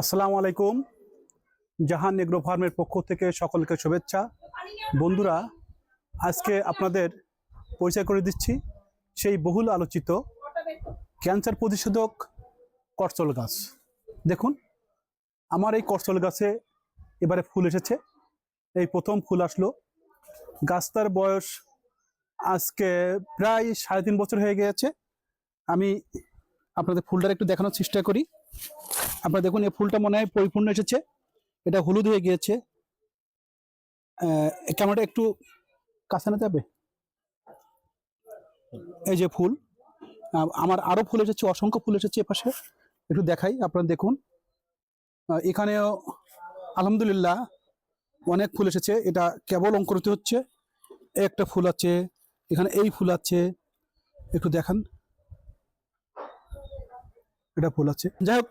আসসালামু আলাইকুম। জাহান এগ্রো ফার্মের পক্ষ থেকে সকলকে শুভেচ্ছা। বন্ধুরা, আজকে আপনাদের পরিচয় করে দিচ্ছি সেই বহুল আলোচিত ক্যান্সার প্রতিষেধক করচল গাছ। দেখুন, আমার এই করচল গাছে এবারে ফুল এসেছে। এই প্রথম ফুল আসলো। গাছটার বয়স আজকে প্রায় সাড়ে তিন বছর হয়ে গিয়েছে। আমি আপনাদের ফুলটার একটু দেখানোর চেষ্টা করি। আপনারা দেখুন, এই ফুলটা মনে হয় পরিপূর্ণ এসেছে। এটা হলুদ হয়ে গিয়েছে। ক্যামেরাটা একটু কাছে নিতে হবে। এই যে ফুল আমার আরও ফুল এসেছে, অসংখ্য ফুল এসেছে এপাশে। একটু দেখাই, আপনারা দেখুন। এখানেও আলহামদুলিল্লাহ অনেক ফুল এসেছে। এটা কেবল অঙ্কুরিত হচ্ছে। একটা ফুল আছে, এখানে এই ফুল আছে। একটু দেখান। এটা ফুল আছে। যাই হোক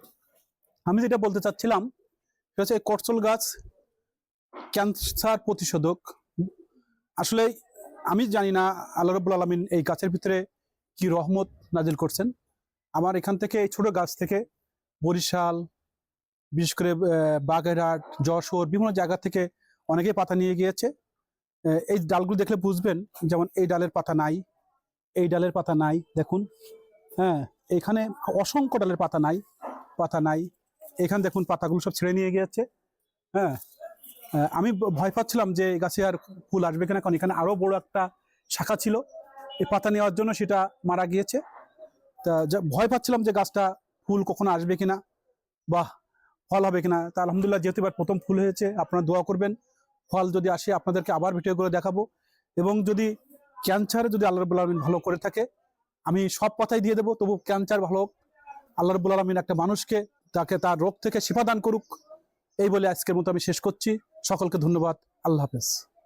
আমি যেটা বলতে চাচ্ছিলাম, সেটা হচ্ছে করচল গাছ ক্যান্সার প্রতিষেধক। আসলে আমি জানি না আল্লাহ রব্বুল আলমিন এই গাছের ভিতরে কি রহমত নাজিল করছেন। আমার এখান থেকে, এই ছোট গাছ থেকে বরিশাল, বিশেষ করে বাগেরহাট, যশোর বিভিন্ন জায়গা থেকে অনেকেই পাতা নিয়ে গিয়েছে। এই ডালগুলো দেখলে বুঝবেন, যেমন এই ডালের পাতা নাই, এই ডালের পাতা নাই, দেখুন। হ্যাঁ এখানে অসংখ্য ডালের পাতা নাই পাতা নাই। এখানে দেখুন পাতাগুলো সব ছেড়ে নিয়ে গিয়েছে। হ্যাঁ আমি ভয় পাচ্ছিলাম যে গাছে আর ফুল আসবে কিনা, কারণ এখানে আরও বড় একটা শাখা ছিল। এই পাতা নেওয়ার জন্য সেটা মারা গিয়েছে। তা ভয় পাচ্ছিলাম যে গাছটা ফুল কখনো আসবে কিনা বা ফল হবে কিনা। তা আলহামদুলিল্লাহ যেহেতু এবার প্রথম ফুল হয়েছে, আপনারা দোয়া করবেন, ফল যদি আসে আপনাদেরকে আবার ভিডিও করে দেখাবো। এবং যদি ক্যান্সার যদি আল্লাহ রবুল্লা আলমিন ভালো করে থাকে, আমি সব কথাই দিয়ে দেবো, তবু ক্যান্সার ভালো, আল্লাহ রবুল আলমিন একটা মানুষকে তাকে তার রোগ থেকে শিফাদান করুক। এই বলে আজকের মতো আমি শেষ করছি। সকলকে ধন্যবাদ। আল্লাহ হাফেজ।